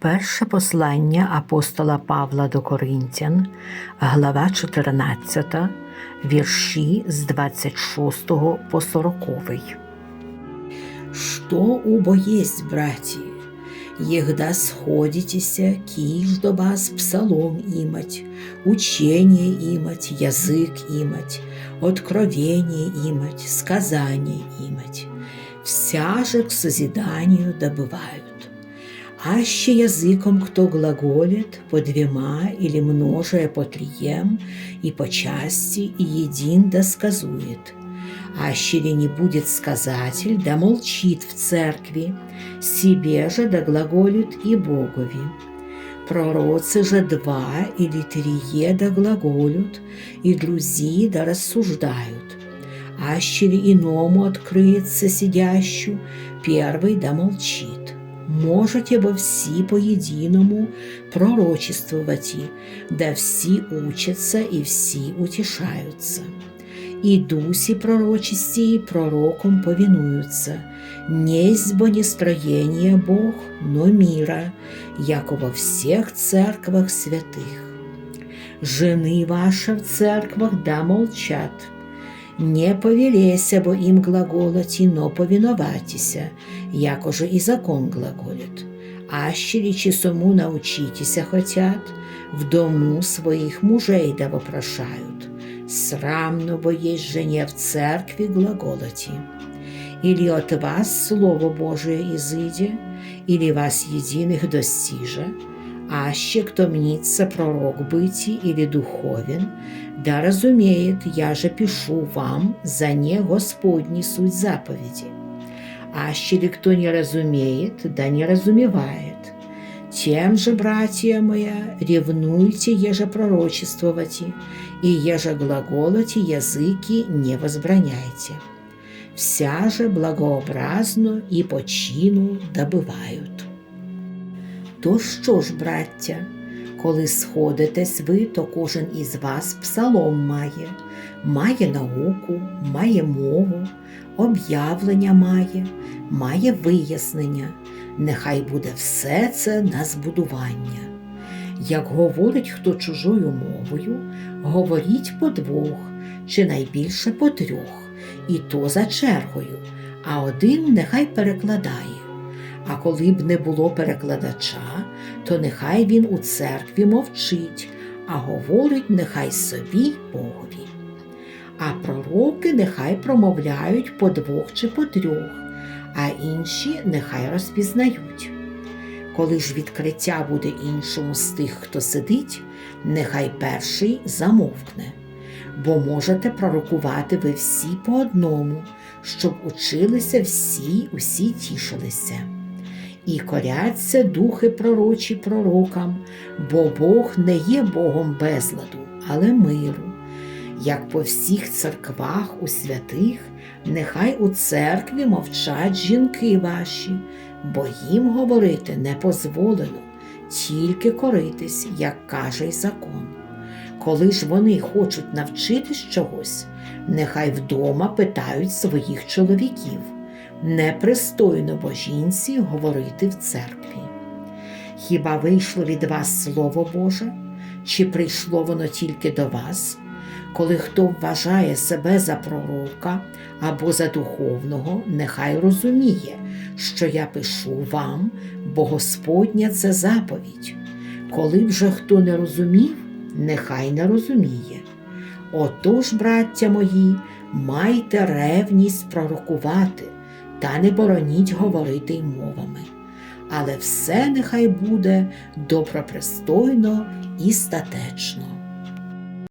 Перше послання апостола Павла до Коринтян, глава 14, вірші з 26 по 40. Что убо есть, братья, егда сходитеся, киж до вас псалом имать, учение имать, язык имать, откровение имать, сказание имать. Вся же к созиданию добывают. Аще языком кто глаголит по двема или множая по трием, и по части, и един да сказует. Аще ли не будет сказатель, да молчит в церкви, себе же да глаголит и Богови. Пророцы же два или трие да глаголют, и друзи да рассуждают. Аще ли иному открыется сидящу, первый да молчит Можете бо всі по-єдиному пророчествувати, да всі учаться і всі утішаються. І дусі пророчисті пророком повинуются, несть бо не строение Бог, но мира, яко во всех церквах святых. Жены ваши в церквах да молчат, не повелеся бо им глаголати, но повиноватися, якоже и закон глаголит. Ащели часому научитеся хотят, в дому своих мужей да вопрошают. Срамно бо есть жене в церкви глаголати. Или от вас Слово Божие изыде, или вас единых достиже, аще кто мнится пророк быти или духовен, да разумеет, я же пишу вам за не Господни суть заповеди. Аще ли кто не разумеет, да не разумевает. Тем же, братья моя, ревнуйте еже пророчествовати, и еже глаголати языки не возбраняйте. Вся же благообразно і по чину добивають. То що ж, браття, коли сходитесь ви, то кожен із вас псалом має, має науку, має мову, об'явлення має, має вияснення, нехай буде все це на збудування. Як говорить хто чужою мовою, говоріть по двох, чи найбільше по трьох, і то за чергою, а один нехай перекладає. А коли б не було перекладача, то нехай він у церкві мовчить, а говорить нехай собі Богові. А пророки нехай промовляють по двох чи по трьох, а інші нехай розпізнають. Коли ж відкриття буде іншому з тих, хто сидить, нехай перший замовкне, бо можете пророкувати ви всі по одному, щоб училися всі, усі тішилися. І коряться духи пророчі пророкам, бо Бог не є Богом безладу, але миру. Як по всіх церквах у святих, нехай у церкві мовчать жінки ваші, бо їм говорити не позволено, тільки коритись, як каже й закон. Коли ж вони хочуть навчитись чогось, нехай вдома питають своїх чоловіків непристойно бо жінці говорити в церкві. Хіба вийшло від вас Слово Боже, чи прийшло воно тільки до вас, коли хто вважає себе за пророка або за духовного, нехай розуміє, що я пишу вам, бо Господня це заповідь. Коли вже хто не розумів, нехай не розуміє. Отож, браття мої, майте ревність пророкувати та не бороніть говорити й мовами. Але все нехай буде добропристойно і статечно.